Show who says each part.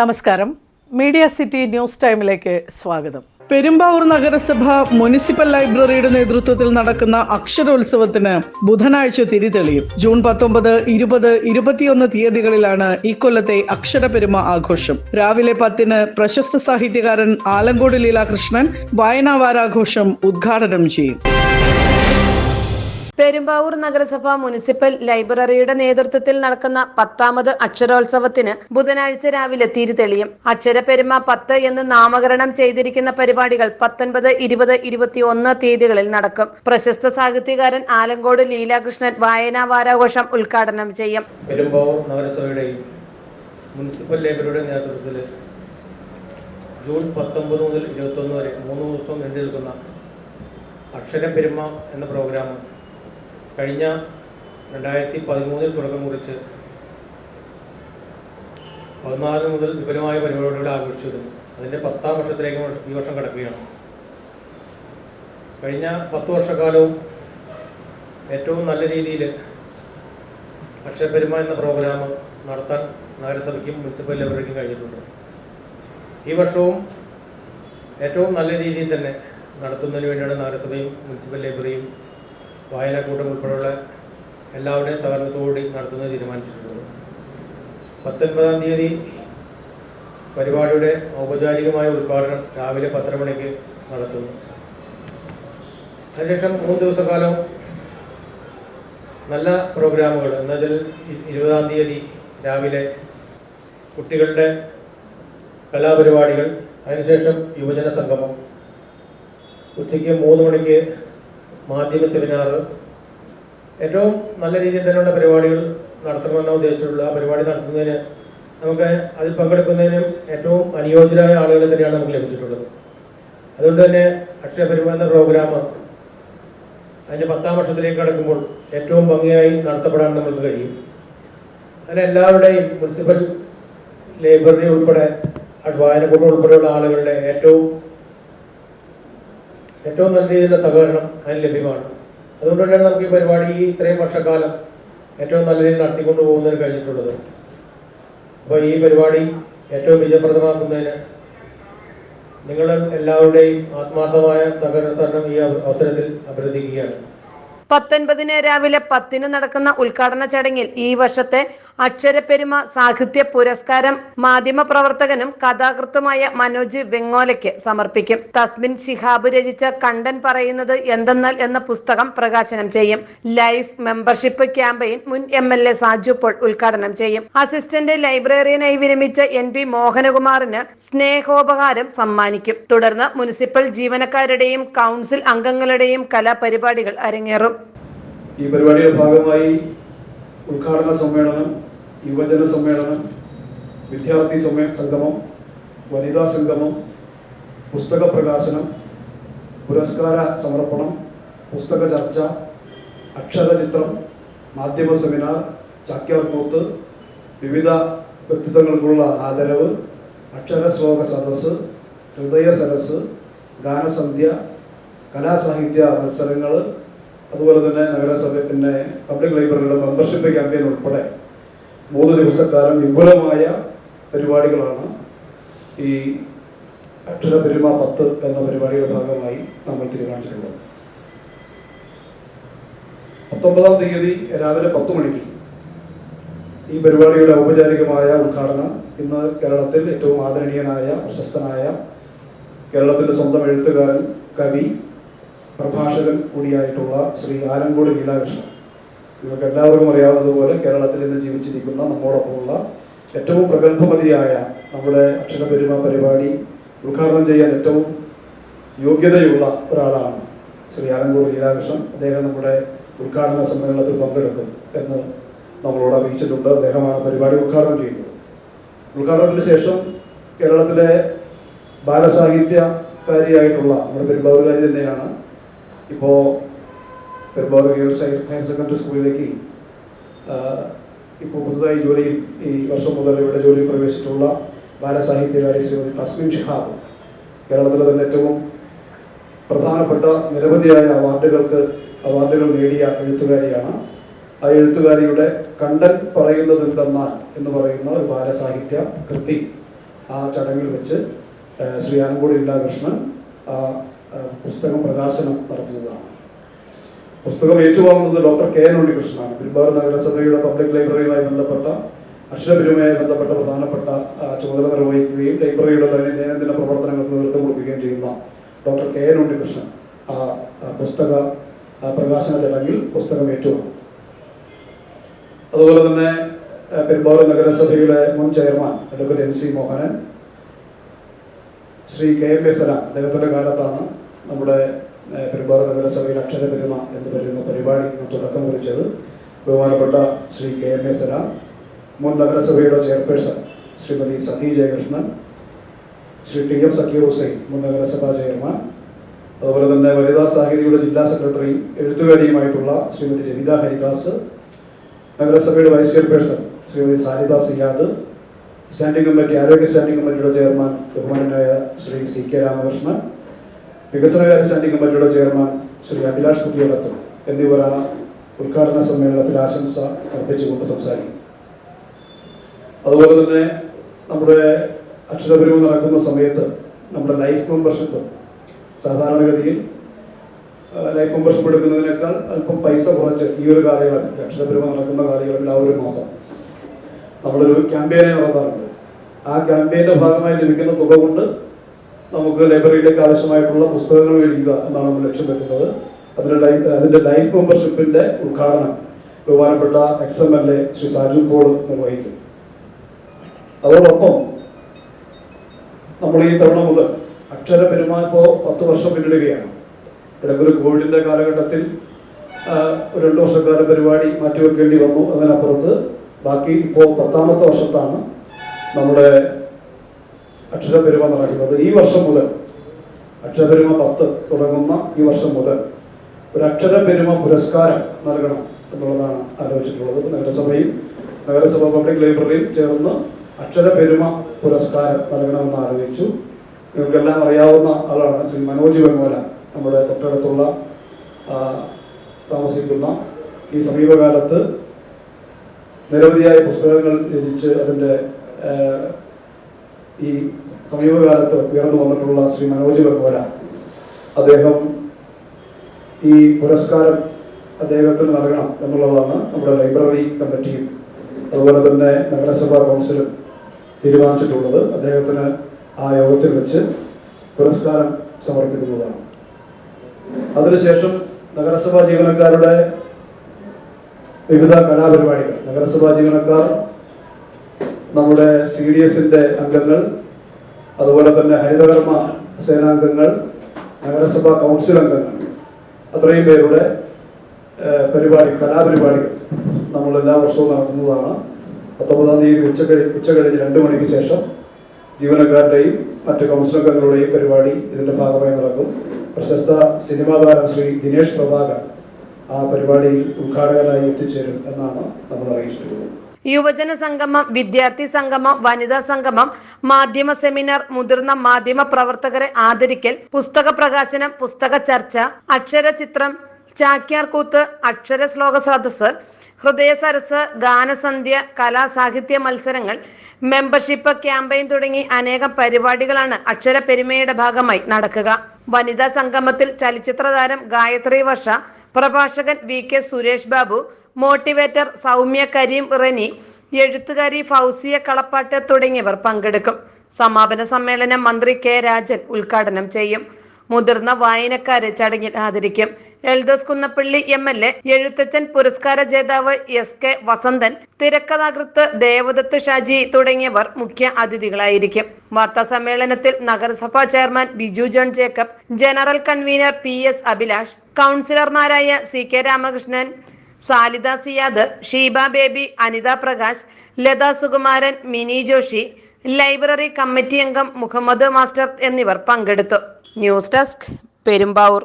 Speaker 1: നമസ്കാരം. Media city news ടൈമിലേക്ക് സ്വാഗതം.
Speaker 2: പെരുമ്പാവൂർ നഗരസഭ മുനിസിപ്പൽ ലൈബ്രറിയുടെ നേതൃത്വത്തിൽ നടക്കുന്ന അക്ഷരോത്സവത്തിന് ബുധനാഴ്ച തിരി തെളിയും ജൂൺ പത്തൊമ്പത് ഇരുപത് ഇരുപത്തിയൊന്ന് തീയതികളിലാണ് ഇക്കൊല്ലത്തെ അക്ഷരപെരുമ ആഘോഷം. രാവിലെ പത്തിന് പ്രശസ്ത സാഹിത്യകാരൻ ആലങ്കോട് ലീലാകൃഷ്ണൻ വായനാ വാരാഘോഷം ഉദ്ഘാടനം ചെയ്യും.
Speaker 3: പെരുമ്പാവൂർ നഗരസഭ മുനിസിപ്പൽ ലൈബ്രറിയുടെ നേതൃത്വത്തിൽ നടക്കുന്ന പത്താമത് അക്ഷരോത്സവത്തിന് ബുധനാഴ്ച രാവിലെ തിരിതെളിയും അക്ഷരപെരുമ പത്ത് എന്ന് നാമകരണം ചെയ്തിരിക്കുന്ന പരിപാടികൾ പത്തൊൻപത് ഇരുപത് ഇരുപത്തിയൊന്ന് തീയതികളിൽ നടക്കും. പ്രശസ്ത സാഹിത്യകാരൻ ആലങ്കോട് ലീലാകൃഷ്ണൻ വായനാ വാരാഘോഷം ഉദ്ഘാടനം ചെയ്യും.
Speaker 4: പെരുമ്പാവൂർ നഗരസഭയുടെയും മുനിസിപ്പൽ ലൈബ്രറിയുടെ നേതൃത്വത്തിൽ ജൂൺ പത്തൊമ്പത് മുതൽ ഇരുപത്തൊന്ന് വരെ മൂന്ന് ദിവസം നീണ്ടു നിൽക്കുന്ന അക്ഷരപെരുമ എന്ന പ്രോഗ്രാം കഴിഞ്ഞ രണ്ടായിരത്തി പതിമൂന്നിൽ തുടക്കം കുറിച്ച് പതിനാല് മുതൽ വിപുലമായ പരിപാടികളോടെ ആഘോഷിച്ചു വരുന്നു അതിന്റെ പത്താം വർഷത്തിലേക്ക് ഈ വർഷം കടക്കുകയാണ്. കഴിഞ്ഞ പത്ത് വർഷക്കാലവും ഏറ്റവും നല്ല രീതിയിൽ അക്ഷയപെരുമ എന്ന പ്രോഗ്രാം നടത്താൻ നഗരസഭയ്ക്കും മുനിസിപ്പൽ ലൈബ്രറിക്കും കഴിഞ്ഞിട്ടുണ്ട്. ഈ വർഷവും ഏറ്റവും നല്ല രീതിയിൽ തന്നെ നടത്തുന്നതിന് വേണ്ടിയാണ് നഗരസഭയും മുനിസിപ്പൽ ലൈബ്രറിയും വായനാക്കൂട്ടം ഉൾപ്പെടെയുള്ള എല്ലാവരുടെയും സഹകരണത്തോടുകൂടി നടത്തുന്നത് തീരുമാനിച്ചിട്ടുള്ളത്. പത്തൊൻപതാം തീയതി പരിപാടിയുടെ ഔപചാരികമായ ഉദ്ഘാടനം രാവിലെ പത്തര മണിക്ക് നടത്തുന്നു. അതിനുശേഷം മൂന്ന് ദിവസക്കാലം നല്ല പ്രോഗ്രാമുകൾ. എന്നുവെച്ചാൽ വെച്ചാൽ ഇരുപതാം തീയതി രാവിലെ കുട്ടികളുടെ കലാപരിപാടികൾ അതിനുശേഷം യുവജന സംഗമം. ഉച്ചയ്ക്ക് മൂന്ന് മണിക്ക് മാധ്യമ സെമിനാർ ഏറ്റവും നല്ല രീതിയിൽ തന്നെയുള്ള പരിപാടികൾ നടത്തണമെന്ന ഉദ്ദേശിച്ചിട്ടുള്ളത് ആ പരിപാടി നടത്തുന്നതിന് നമുക്ക് അതിൽ പങ്കെടുക്കുന്നതിനും ഏറ്റവും അനുയോജ്യരായ ആളുകളെ തന്നെയാണ് നമുക്ക് ലഭിച്ചിട്ടുള്ളത്. അതുകൊണ്ട് തന്നെ അക്ഷയ പരിപാലന പ്രോഗ്രാം അതിന്റെ പത്താം വർഷത്തിലേക്ക് കടക്കുമ്പോൾ ഏറ്റവും ഭംഗിയായി നടത്തപ്പെടാൻ നമുക്ക് കഴിയും. അതിന് എല്ലാവരുടെയും മുനിസിപ്പൽ ലൈബ്രറി ഉൾപ്പെടെ വായനക്കൂട്ടം ഉൾപ്പെടെയുള്ള ആളുകളുടെ ഏറ്റവും ഏറ്റവും നല്ല രീതിയിലുള്ള സഹകരണം അതിന് ലഭ്യമാണ്. അതുകൊണ്ട് തന്നെയാണ് നമുക്ക് ഈ പരിപാടി ഈ ഇത്രയും വർഷക്കാലം ഏറ്റവും നല്ല രീതിയിൽ നടത്തിക്കൊണ്ട് പോകുന്നതിന് കഴിഞ്ഞിട്ടുള്ളത്. അപ്പോൾ ഈ പരിപാടി ഏറ്റവും വിജയപ്രദമാക്കുന്നതിന് നിങ്ങൾ എല്ലാവരുടെയും ആത്മാർത്ഥമായ സഹകരണ സഹകരണം ഈ അവസരത്തിൽ അഭ്യർത്ഥിക്കുകയാണ്.
Speaker 3: പത്തൊൻപതിന് രാവിലെ പത്തിന് നടക്കുന്ന ഉദ്ഘാടന ചടങ്ങിൽ ഈ വർഷത്തെ അക്ഷരപ്പെരുമ സാഹിത്യ പുരസ്കാരം മാധ്യമ പ്രവർത്തകനും കഥാകൃത്തുമായ മനോജ് വെങ്ങോലയ്ക്ക് സമർപ്പിക്കും. തസ്മിൻ ശിഹാബ് രചിച്ച കണ്ടൻ പറയുന്നത് എന്തെന്നാൽ എന്ന പുസ്തകം പ്രകാശനം ചെയ്യും. ലൈഫ് മെമ്പർഷിപ്പ് ക്യാമ്പയിൻ മുൻ M L A Saju Paul ഉദ്ഘാടനം ചെയ്യും. അസിസ്റ്റന്റ് ലൈബ്രറിയനായി വിരമിച്ച എൻ പി മോഹനകുമാറിന് സ്നേഹോപഹാരം സമ്മാനിക്കും. തുടർന്ന് മുനിസിപ്പൽ ജീവനക്കാരുടെയും കൗൺസിൽ അംഗങ്ങളുടെയും കലാപരിപാടികൾ അരങ്ങേറും.
Speaker 5: ഈ പരിപാടിയുടെ ഭാഗമായി ഉദ്ഘാടന സമ്മേളനം യുവജന സമ്മേളനം വിദ്യാർത്ഥി സമ്മേ സംഗമം വനിതാ സംഗമം പുസ്തക പ്രകാശനം പുരസ്കാര സമർപ്പണം പുസ്തക ചർച്ച അക്ഷരചിത്രം മാധ്യമ സെമിനാർ ചാക്യാർകൂത്ത് വിവിധ വ്യക്തിത്വങ്ങൾക്കുള്ള ആദരവ് അക്ഷരശ്ലോക സദസ്സ് ഹൃദയ സരസ് ഗാനസന്ധ്യ കലാസാഹിത്യ മത്സരങ്ങൾ അതുപോലെ തന്നെ നഗരസഭ പിന്നെ പബ്ലിക് ലൈബ്രറിയുടെ മെമ്പർഷിപ്പ് ക്യാമ്പയിൻ ഉൾപ്പെടെ മൂന്ന് ദിവസക്കാലം വിപുലമായ പരിപാടികളാണ് ഈ അക്ഷര പെരുമ പത്ത് എന്ന പരിപാടിയുടെ ഭാഗമായി നമ്മൾ തീരുമാനിച്ചിട്ടുള്ളത്. പത്തൊമ്പതാം തീയതി രാവിലെ പത്ത് മണിക്ക് ഈ പരിപാടിയുടെ ഔപചാരികമായ ഉദ്ഘാടനം ഇന്ന് കേരളത്തിൽ ഏറ്റവും ആദരണീയനായ പ്രശസ്തനായ കേരളത്തിന്റെ സ്വന്തം എഴുത്തുകാരൻ കവി പ്രഭാഷകൻ കൂടിയായിട്ടുള്ള ശ്രീ ആലങ്കോട് ലീലാകൃഷ്ണൻ. നിങ്ങൾക്ക് എല്ലാവർക്കും അറിയാവുന്നതുപോലെ കേരളത്തിൽ ഇന്ന് ജീവിച്ചിരിക്കുന്ന നമ്മോടൊപ്പമുള്ള ഏറ്റവും പ്രഗത്ഭമതിയായ നമ്മുടെ അക്ഷരപെരുമ പരിപാടി ഉദ്ഘാടനം ചെയ്യാൻ ഏറ്റവും യോഗ്യതയുള്ള ഒരാളാണ് ശ്രീ ആലങ്കോട് ലീലാകൃഷ്ണൻ. അദ്ദേഹം നമ്മുടെ ഉദ്ഘാടന സമ്മേളനത്തിൽ പങ്കെടുക്കും എന്ന് നമ്മളോട് അറിയിച്ചിട്ടുണ്ട്. അദ്ദേഹമാണ് പരിപാടി ഉദ്ഘാടനം ചെയ്യുന്നത്. ഉദ്ഘാടനത്തിന് ശേഷം കേരളത്തിലെ ബാലസാഹിത്യകാരിയായിട്ടുള്ള നമ്മുടെ പെരുമ്പാവൂരുകാരി തന്നെയാണ് ഇപ്പോൾ പെരുമ്പാവൂർ ഗേൾസ് ഹയർ സെക്കൻഡറി സ്കൂളിലേക്ക് ഇപ്പോൾ പുതുതായി ജോലിയിൽ ഈ വർഷം മുതൽ ഇവിടെ ജോലിയിൽ പ്രവേശിച്ചിട്ടുള്ള ബാലസാഹിത്യകാരി ശ്രീമതി തസ്മീം ഷിഹാബ് കേരളത്തിലെ തന്നെ ഏറ്റവും പ്രധാനപ്പെട്ട നിരവധിയായ അവാർഡുകൾക്ക് അവാർഡുകൾ നേടിയ എഴുത്തുകാരിയാണ്. ആ എഴുത്തുകാരിയുടെ കണ്ടൻ പറയുന്നത് എന്തെന്നാൽ എന്ന് പറയുന്ന ഒരു ബാലസാഹിത്യ കൃതി ആ ചടങ്ങിൽ വെച്ച് ശ്രീ ആനങ്കോടി ആ, പുസ്തകം പ്രകാശനം നടത്തുന്നതാണ്. പുസ്തകം ഏറ്റുവാങ്ങുന്നത് ഡോക്ടർ കെ എൻ ഉണ്ണികൃഷ്ണനാണ്. പെരുമ്പാവൂർ നഗരസഭയുടെ പബ്ലിക് ലൈബ്രറിയുമായി ബന്ധപ്പെട്ട അക്ഷരപെരുമയുമായി ബന്ധപ്പെട്ട പ്രധാനപ്പെട്ട ചുമതല നിർവഹിക്കുകയും ലൈബ്രറിയുടെ ദൈനംദിന പ്രവർത്തനങ്ങൾക്ക് നേതൃത്വം കൊടുക്കുകയും ചെയ്യുന്ന ഡോക്ടർ കെ എൻ ഉണ്ണികൃഷ്ണൻ ആ പുസ്തക പ്രകാശന ചടങ്ങിൽ പുസ്തകം ഏറ്റുവാങ്ങും. അതുപോലെ തന്നെ പെരുമ്പാവൂർ നഗരസഭയുടെ മുൻ chairman advocate N C Mohanan Shri K M A Salam അദ്ദേഹത്തിന്റെ കാലത്താണ് നമ്മുടെ പെരുമ്പാറ നഗരസഭയിൽ അക്ഷര പെരുമ എന്ന് പറയുന്ന പരിപാടിക്ക് തുടക്കം കുറിച്ചത് ബഹുമാനപ്പെട്ട Shri K M S Ram മുൻ നഗരസഭയുടെ chairperson Shrimati Sathi Jayakrishnan Shri T M Zakir Hussain മുൻ നഗരസഭാ ചെയർമാൻ അതുപോലെ തന്നെ വനിതാ സാഹിതിയുടെ ജില്ലാ സെക്രട്ടറി എഴുത്തുകാരിയുമായിട്ടുള്ള ശ്രീമതി രവിത ഹരിദാസ് നഗരസഭയുടെ vice chairperson Shrimati Sarida Siyad standing committee ആരോഗ്യ സ്റ്റാൻഡിംഗ് കമ്മിറ്റിയുടെ ചെയർമാൻ ബഹുമാനായ ശ്രീ സി കെ രാമകൃഷ്ണൻ വികസനകാര്യ സ്റ്റാൻഡിംഗ് കമ്മിറ്റിയുടെ ചെയർമാൻ ശ്രീ അഭിലാഷ് പുതിയകത്ത് എന്നിവർ ആ ഉദ്ഘാടന സമ്മേളനത്തിൽ ആശംസ അർപ്പിച്ചുകൊണ്ട് സംസാരിക്കും. അതുപോലെ തന്നെ നമ്മുടെ അക്ഷരപരിവ് നടക്കുന്ന സമയത്ത് നമ്മുടെ ലൈഫ് മെമ്പർഷിപ്പ് സാധാരണഗതിയിൽ ലൈഫ് മെമ്പർഷിപ്പ് എടുക്കുന്നതിനേക്കാൾ അല്പം പൈസ കുറച്ച് ഈ ഒരു കാലയളവിൽ അക്ഷരപരിവ് നടക്കുന്ന കാലയളവിൽ ആ ഒരു മാസം നമ്മളൊരു ക്യാമ്പയിനെ നടത്താറുണ്ട്. ആ ക്യാമ്പയിന്റെ ഭാഗമായി ലഭിക്കുന്ന തുക കൊണ്ട് നമുക്ക് ലൈബ്രറിയിലേക്ക് ആവശ്യമായിട്ടുള്ള പുസ്തകങ്ങൾ മേടിക്കുക എന്നാണ് നമ്മൾ ലക്ഷ്യം വെക്കുന്നത്. അതിന് ലൈഫ് അതിന്റെ ലൈഫ് മെമ്പർഷിപ്പിന്റെ ഉദ്ഘാടനം ബഹുമാനപ്പെട്ട ex M L A Shri Saju Paul നിർവഹിക്കും. അതോടൊപ്പം നമ്മൾ ഈ തവണ മുതൽ അക്ഷര പെരുമാറ്റോ പത്ത് വർഷം പിന്നിടുകയാണ്. ഇടയ്ക്കൊരു കോവിഡിന്റെ കാലഘട്ടത്തിൽ രണ്ട് വർഷക്കാലം പരിപാടി മാറ്റിവെക്കേണ്ടി വന്നു. അതിനപ്പുറത്ത് ബാക്കി ഇപ്പോൾ പത്താമത്തെ വർഷത്താണ് നമ്മുടെ അക്ഷരപെരുമ നടക്കുന്നത് ഈ വർഷം മുതൽ. അക്ഷരപെരുമ പത്ത് തുടങ്ങുന്ന ഈ വർഷം മുതൽ ഒരു അക്ഷരപെരുമ പുരസ്കാരം നൽകണം എന്നുള്ളതാണ് ആലോചിച്ചിട്ടുള്ളത്. നഗരസഭയും നഗരസഭ പബ്ലിക് ലൈബ്രറിയും ചേർന്ന് അക്ഷരപെരുമ പുരസ്കാരം നൽകണമെന്ന് ആലോചിച്ചു. നിങ്ങൾക്കെല്ലാം അറിയാവുന്ന ആളാണ് ശ്രീ മനോജ് വെങ്ങോല നമ്മുടെ തൊട്ടടുത്തുള്ള താമസിക്കുന്ന ഈ സമീപകാലത്ത് നിരവധിയായ പുസ്തകങ്ങൾ രചിച്ച് അതിന്റെ ഈ സമീപകാലത്ത് ഉയർന്നു വന്നിട്ടുള്ള ശ്രീ മനോജ് വെങ്ങോല അദ്ദേഹം ഈ പുരസ്കാരം അദ്ദേഹത്തിന് നൽകണം എന്നുള്ളതാണ് നമ്മുടെ ലൈബ്രറി കമ്മിറ്റിയും അതുപോലെ തന്നെ നഗരസഭാ കൗൺസിലും തീരുമാനിച്ചിട്ടുള്ളത്. അദ്ദേഹത്തിന് ആ യോഗത്തിൽ വെച്ച് പുരസ്കാരം സമർപ്പിക്കുന്നതാണ്. അതിനുശേഷം നഗരസഭാ ജീവനക്കാരുടെ വിവിധ കലാപരിപാടികൾ. നഗരസഭാ ജീവനക്കാർ നമ്മുടെ സി ഡി എസിന്റെ അംഗങ്ങൾ അതുപോലെ തന്നെ ഹരിതകർമ്മ സേനാംഗങ്ങൾ നഗരസഭാ കൗൺസിൽ അംഗങ്ങൾ അത്രയും പേരുടെ പരിപാടി കലാപരിപാടികൾ നമ്മൾ എല്ലാ വർഷവും നടത്തുന്നതാണ്. പത്തൊമ്പതാം തീയതി ഉച്ച കഴിഞ്ഞ് ഉച്ച കഴിഞ്ഞ് രണ്ട് മണിക്ക് ശേഷം ജീവനക്കാരുടെയും മറ്റ് കൗൺസിൽ അംഗങ്ങളുടെയും പരിപാടി ഇതിന്റെ ഭാഗമായി നടക്കും. പ്രശസ്ത സിനിമാ താരം ശ്രീ ദിനേഷ് പ്രഭാകർ ആ പരിപാടിയിൽ ഉദ്ഘാടകനായി എത്തിച്ചേരും എന്നാണ് നമ്മൾ അറിയിച്ചിട്ടുള്ളത്.
Speaker 3: യുവജന സംഗമം വിദ്യാർത്ഥി സംഗമം വനിതാ സംഗമം മാധ്യമ സെമിനാർ മുതിർന്ന മാധ്യമ പ്രവർത്തകരെ ആദരിക്കൽ പുസ്തക പ്രകാശനം പുസ്തക ചർച്ച അക്ഷര അക്ഷരചിത്രം ചാക്യാർകൂത്ത് അക്ഷര ശ്ലോക സദസ് ഹൃദയ സരസ് ഗാനസന്ധ്യ കലാസാഹിത്യ മത്സരങ്ങൾ മെമ്പർഷിപ്പ് ക്യാമ്പയിൻ തുടങ്ങി അനേകം പരിപാടികളാണ് അക്ഷര പെരുമയുടെ ഭാഗമായി നടക്കുക. വനിതാ സംഗമത്തിൽ ചലച്ചിത്ര താരം ഗായത്രി വർഷ പ്രഭാഷകൻ V K Suresh Babu motivator Soumya Kareem Reni എഴുത്തുകാരി ഫൗസിയ കളപ്പാട്ട് തുടങ്ങിയവർ പങ്കെടുക്കും. സമാപന സമ്മേളനം മന്ത്രി കെ രാജൻ ഉദ്ഘാടനം ചെയ്യും. മുതിർന്ന വായനക്കാരെ ചടങ്ങിൽ ആദരിക്കും. Eldhose Kunnappilly M L A Ezhuthachan പുരസ്കാര ജേതാവ് എസ് കെ വസന്തൻ തിരക്കഥാകൃത്ത് ദേവദത്ത് ഷാജി തുടങ്ങിയവർ മുഖ്യ അതിഥികളായിരിക്കും. വാർത്താ സമ്മേളനത്തിൽ നഗരസഭാ chairman Biju John Jacob general convener P S Abhilash കൗൺസിലർമാരായ C K Ramakrishnan Salida Siyad Sheeba Baby Anitha Prakash Latha Sukumaran Mini Joshi library committee അംഗം മുഹമ്മദ് മാസ്റ്റർ എന്നിവർ പങ്കെടുത്തു. News desk Perumbavoor.